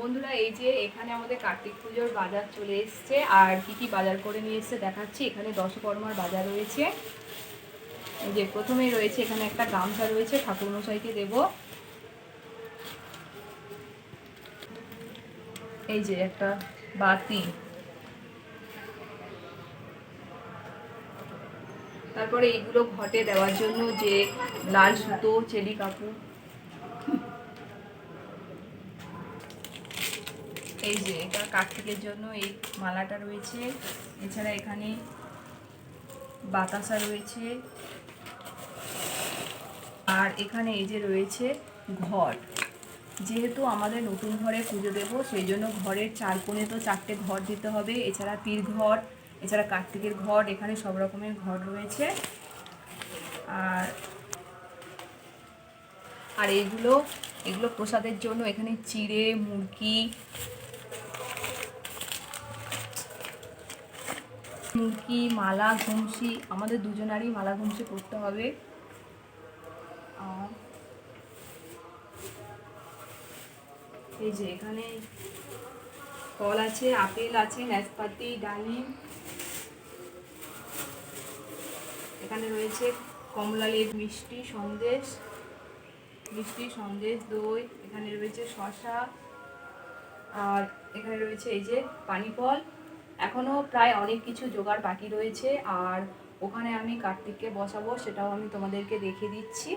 বন্ধুরা, এই যে এখানে আমাদের কার্তিক পুজোর বাজার চলে এসছে। আর কি কি বাজার করে নিয়ে এসছে দেখাচ্ছি। এখানে দশকর্মার বাজার রয়েছে। এই যে প্রথমেই রয়েছে এখানে একটা গামছা রয়েছে, ঠাকুরমশাইকে দেব। এই যে একটা বাতি। তারপরে এইগুলো ঘটে দেওয়ার জন্য যে লাল সুতো চেলি কাপড়। এই যে এটা কার্তিকের জন্য এই মালাটা রয়েছে। এছাড়া এখানে বাতাসা রয়েছে। আর এখানে এই যে রয়েছে ঘর। যেহেতু আমাদের নতুন ঘরে পুজো দেবো, সেই জন্য ঘরের চার কোণে তো চারটে ঘর দিতে হবে। এছাড়া তীর ঘর, এছাড়া কার্তিকের ঘর, এখানে সব রকমের ঘর রয়েছে। আর আর এগুলো এগুলো প্রসাদের জন্য এখানে চিড়ে, মুরগি মুরগি মালা, ঘুমসি, আমাদের দুজনারই মালা, ঘুমসি করতে হবে। আর এই যে এখানে ফল আছে, আপেল আছে, নাশপাতি, ডালিম। এখানে রয়েছে কমলা লেবু, মিষ্টি, সন্দেশ মিষ্টি, সন্দেশ, দই, এখানে রয়েছে শশা আর এখানে রয়েছে এই যে পানি ফল এখনও প্রায় অনেক কিছু জোগাড় বাকি রয়েছে, আর ওখানে আমি কার্তিককে বসাবো, সেটাও আমি তোমাদেরকে দেখিয়ে দিচ্ছি।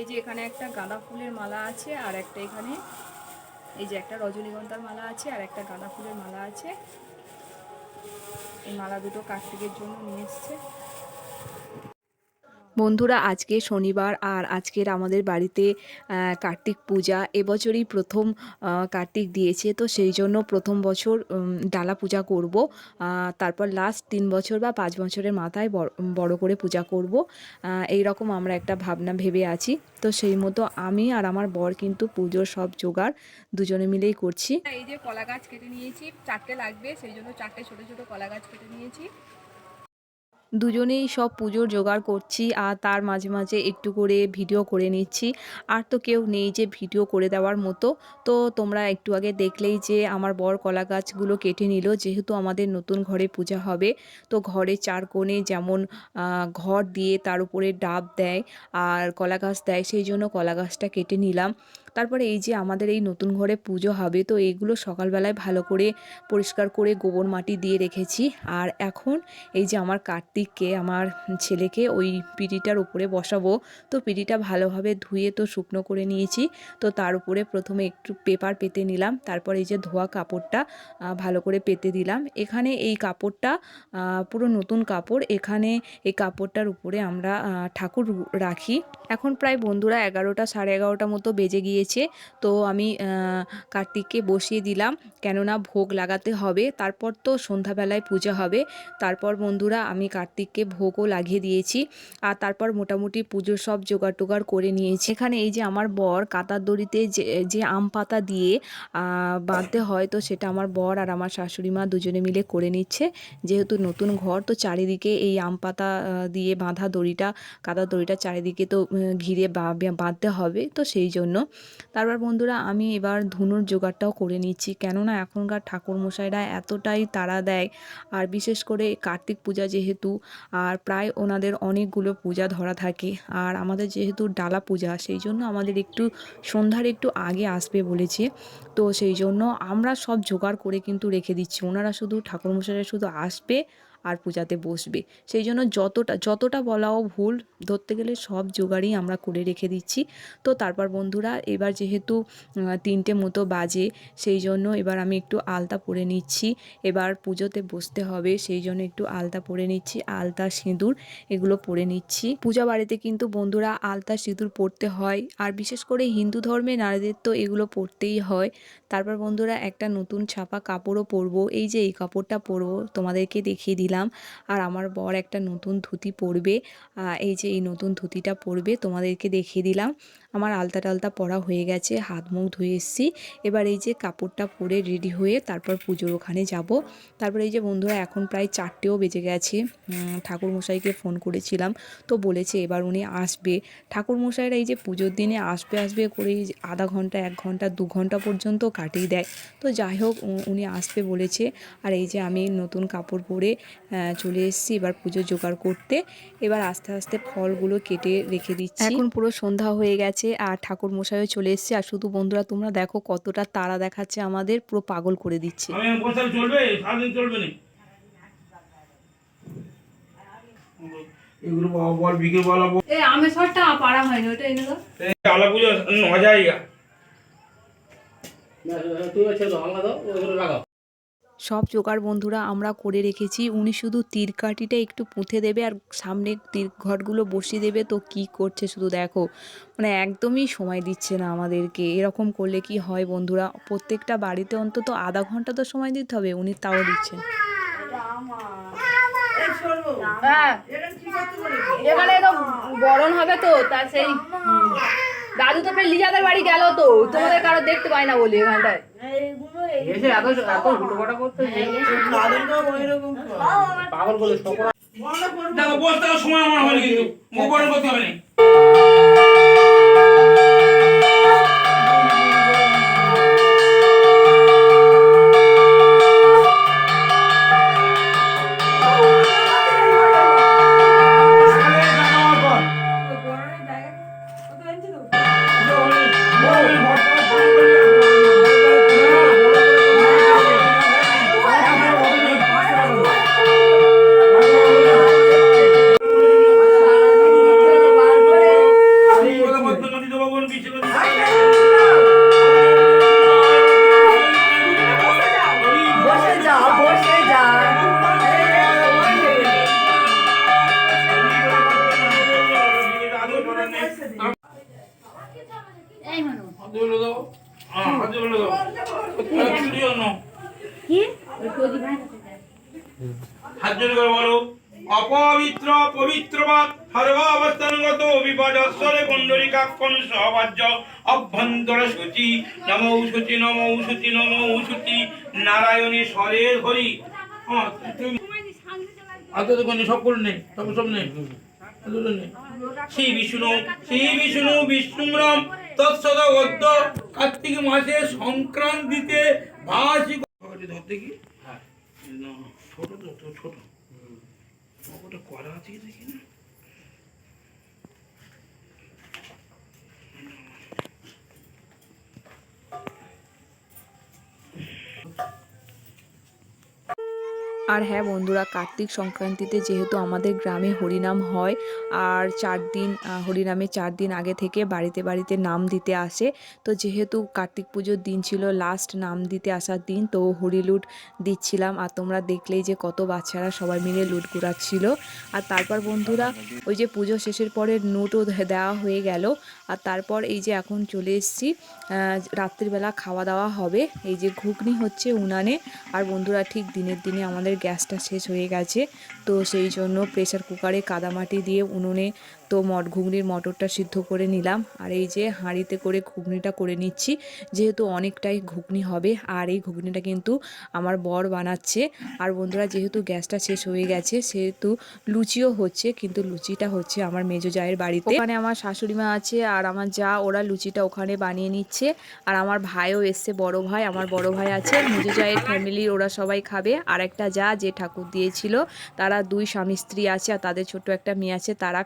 এই যে এখানে একটা গাঁদা ফুলের মালা আছে, আর একটা এখানে এই যে একটা রজনীগন্ধার মালা আছে আর একটা গাঁদা ফুলের মালা আছে। এই মালা দুটো কার্তিকের জন্য নিয়ে এসছে। বন্ধুরা, আজকে শনিবার আর আজকের আমাদের বাড়িতে কার্তিক পূজা। এবছরই প্রথম কার্তিক দিয়েছে। তো সেই জন্য প্রথম বছর ডালা পূজা করব। তারপর লাস্ট তিন বছর বা পাঁচ বছরের মাথায় বড় করে পূজা করব। এই রকম আমরা একটা ভাবনা ভেবে আছি। তো সেই মতো আমি আর আমার বর কিন্তু পুজোর সব জোগাড় দুজনে মিলেই করছি। এই যে কলা গাছ কেটে নিয়েছি। চারটে লাগবে, সেই জন্য চারটে ছোট ছোট কলা গাছ কেটে নিয়েছি। দুজনেই সব পুজোর জোগাড় করছি আর তার মাঝে মাঝে একটু করে ভিডিও করে নিচ্ছি। আর তো কেউ নেই যে ভিডিও করে দেওয়ার মতো। তো তোমরা একটু আগে দেখলেই যে আমার বর কলা গাছগুলো কেটে নিল, যেহেতু আমাদের নতুন ঘরে পূজা হবে। তো ঘরে চার কোণে যেমন ঘর দিয়ে তার উপরে ডাব দেয় আর কলা গাছ দেয়, সেই জন্য কলা গাছটা কেটে নিলাম। তারপরে এই যে আমাদের এই নতুন ঘরে পুজো হবে, তো এইগুলো সকালবেলায় ভালো করে পরিষ্কার করে গোবর মাটি দিয়ে রেখেছি। আর এখন এই যে আমার কার্তিককে, আমার ছেলেকে ওই পিঁড়িটার উপরে বসাবো, তো পিঁড়িটা ভালোভাবে ধুয়ে তো শুকনো করে নিয়েছি, তো তার উপরে প্রথমে একটু পেপার পেতে নিলাম, তারপর এই যে ধোয়া কাপড়টা ভালো করে পেতে দিলাম। এখানে এই কাপড়টা পুরো নতুন কাপড়, এখানে এই কাপড়টার উপরে আমরা ঠাকুর রাখি। এখন প্রায় বন্ধুরা এগারোটা সাড়ে এগারোটা মতো বেজে গিয়েছে তো আমি কার্তিককে বসিয়ে দিলাম, কেননা ভোগ লাগাতে হবে। তারপর তো সন্ধ্যাবেলায় পূজা হবে। তারপর বন্ধুরা, আমি কার্তিককে ভোগও লাগিয়ে দিয়েছি। আর তারপর মোটামুটি পুজোর সব জোগাড় টোগাড় করে নিয়েছি। এখানে এই যে আমার বর, কাতার দড়িতে যে যে আম পাতা দিয়ে বাঁধতে হয়, তো সেটা আমার বর আর আমার শাশুড়ি মা দুজনে মিলে করে নিচ্ছে। যেহেতু নতুন ঘর, তো চারিদিকে এই আম পাতা দিয়ে বাঁধা দড়িটা, কাতার দড়িটা চারিদিকে তো ঘিরে বাঁধতে হবে। তো সেই জন্য তারপর বন্ধুরা, আমি এবার ধুনুর জোগাড়টাও করে নিচ্ছি। কেননা, এখনকার ঠাকুরমশাইরা এতটাই তাড়া দেয়। আর বিশেষ করে কার্তিক পূজা যেহেতু, আর প্রায় ওনাদের অনেকগুলো পূজা ধরা থাকে। আর আমাদের যেহেতু ডালা পূজা, সেই জন্য আমাদের একটু সন্ধ্যার একটু আগে আসবে বলেছে। তো সেই জন্য আমরা সব জোগাড় করে কিন্তু রেখে দিচ্ছি। ওনারা শুধু ঠাকুরমশাইরা শুধু আসবে আর পূজাতে বসবে। সেই জন্য যতটা যতটা বলাও ভুল, ধরতে গেলে সব জোগাড়ই আমরা করে রেখে দিচ্ছি। তো তারপর বন্ধুরা, এবার যেহেতু তিনটে মতো বাজে, সেই জন্য এবার আমি একটু আলতা পরে নিচ্ছি। এবার পুজোতে বসতে হবে, সেই জন্য একটু আলতা পরে নিচ্ছি, আলতা সিঁদুর এগুলো পরে নিচ্ছি। পূজা বাড়িতে কিন্তু বন্ধুরা আলতা সিঁদুর পরতে হয়, আর বিশেষ করে হিন্দু ধর্মে নারীদের তো এগুলো পরতেই হয়। তারপর বন্ধুরা একটা নতুন ছাপা কাপড়ও পরবো, এই যে এই কাপড়টা পরবো, তোমাদেরকে দেখিয়ে দিলাম। আর আমার বর একটা নতুন ধুতি পরবে। এই যে এই নতুন ধুতিটা পরবে, তোমাদেরকে দেখিয়ে দিলাম। আমার আলতা টালতা পরা হয়ে গেছে হাত মুখ ধুয়ে এসেছি। এবার এই যে কাপড়টা পরে রেডি হয়ে তারপর পুজোর ওখানে যাব। তারপর এই যে বন্ধুরা এখন প্রায় চারটেও বেজে গেছে। উম, ঠাকুরমশাইকে ফোন করেছিলাম। তো বলেছে এবার উনি আসবে। ঠাকুরমশাইরা এই যে পুজোর দিনে আসবে আসবে করে আধা ঘণ্টা এক ঘণ্টা দু ঘণ্টা পর্যন্ত কাটিয়ে দেয়। তো যাই হোক উনি আসবে বলেছে। আর এই যে আমি নতুন কাপড় পরে চলে এসেছি এবার পুজো জোগাড় করতে। এবার আস্তে আস্তে ফলগুলো কেটে রেখে দিচ্ছি। এখন পুরো সন্ধ্যা হয়ে গেছে। আর ঠাকুর মশাইও চলে এসেছে আর শুধু বন্ধুরা তোমরা দেখো কতটা তারা দেখাচ্ছে আমাদের পুরো পাগল করে দিচ্ছে আমি সরটা হয়নি ওটা এনে দাও আলা পুজো ন জায়গা ছেলে দাও ওগুলো লাগাও সব জোগাড় বন্ধুরা আমরা করে রেখেছি। উনি শুধু তীর কাঠিটা একটু পুঁথে দেবে আর সামনে তীর ঘটগুলো বসিয়ে দেবে। তো কি করছে শুধু দেখো। মানে একদমই সময় দিচ্ছে না আমাদেরকে। এরকম করলে কি হয় বন্ধুরা? প্রত্যেকটা বাড়িতে অন্তত আধা ঘণ্টা তো সময় দিতে হবে। উনি তাও দিচ্ছেন। হ্যাঁ। এখানে বরণ হবে তো তার সেই দাদু তো ফের লিজাদের বাড়ি গেল তো তোমাদের কারও দেখতে পাই না বলি এখানটায় পাগল বলে দেখো বসতে সময় আমার হয়নি কিন্তু। মুখ গরম করতে হবে না। হাত জোড় করে বলো। অপবিত্র পবিত্রবাদ সর্বাবস্থানগত বিপদস্বরে কুণ্ডলিকাক্ষণ সহবাজ্য অভ্যন্তর সূচি নম সূচি নম সূচি নম সূচি নারায়ণী স্বরে হ্যাঁ, তুমি- তো সব করে সব সব নেই শ্রী বিষ্ণু শ্রী বিষ্ণু বিষ্ণুরাম তৎসদ গদ্য কার্তিক মাসে সংক্রান্তিতে ভাসি ধরতে কি ছোট তো ছোট। করা আছে দেখি না? আর হ্যাঁ বন্ধুরা, কার্তিক সংক্রান্তিতে যেহেতু আমাদের গ্রামে হরিনাম হয়, আর চার দিন হরিনামে চার দিন আগে থেকে বাড়িতে বাড়িতে নাম দিতে আসে। তো যেহেতু কার্তিক পুজোর দিন ছিল লাস্ট নাম দিতে আসার দিন, তো হরিলুট দিচ্ছিলাম। আর তোমরা দেখলেই যে কত বাচ্চারা সবাই মিলে লুট ঘুরাচ্ছিল আর তারপর বন্ধুরা, ওই যে পুজো শেষের পরে নোটও দেওয়া হয়ে গেল। আর তারপর এই যে এখন চলে এসেছি রাত্রিবেলা খাওয়া দাওয়া হবে। এই যে ঘুগনি হচ্ছে উনানে। আর বন্ধুরা ঠিক দিনের দিনে আমাদের গ্যাসটা শেষ হয়ে গেছে। তো সেই জন্য প্রেসার কুকারে কাদামাটি দিয়ে উনুনে তো মট ঘুগনির মটরটা সিদ্ধ করে নিলাম। আর এই যে হাঁড়িতে করে ঘুগনিটা করে নিচ্ছি, যেহেতু অনেকটাই ঘুগনি হবে, আর এই ঘুগনিটা কিন্তু আমার বর বানাচ্ছে। আর বন্ধুরা, যেহেতু গ্যাসটা শেষ হয়ে গেছে, সেহেতু লুচিও হচ্ছে, কিন্তু লুচিটা হচ্ছে আমার মেজো জায়ের বাড়িতে। ওখানে আমার শাশুড়ি মা আছে, আর আমার যা, ওরা লুচিটা ওখানে বানিয়ে নিচ্ছে। আর আমার ভাইও এসছে, বড় ভাই, আমার বড় ভাই আছে মেজো জায়ের ফ্যামিলির ওরা সবাই খাবে। আর একটা যা যে ঠাকুর দিয়েছিল, তারা দুই স্বামী স্ত্রী আছে আর তাদের ছোট একটা মেয়ে আছে, তারা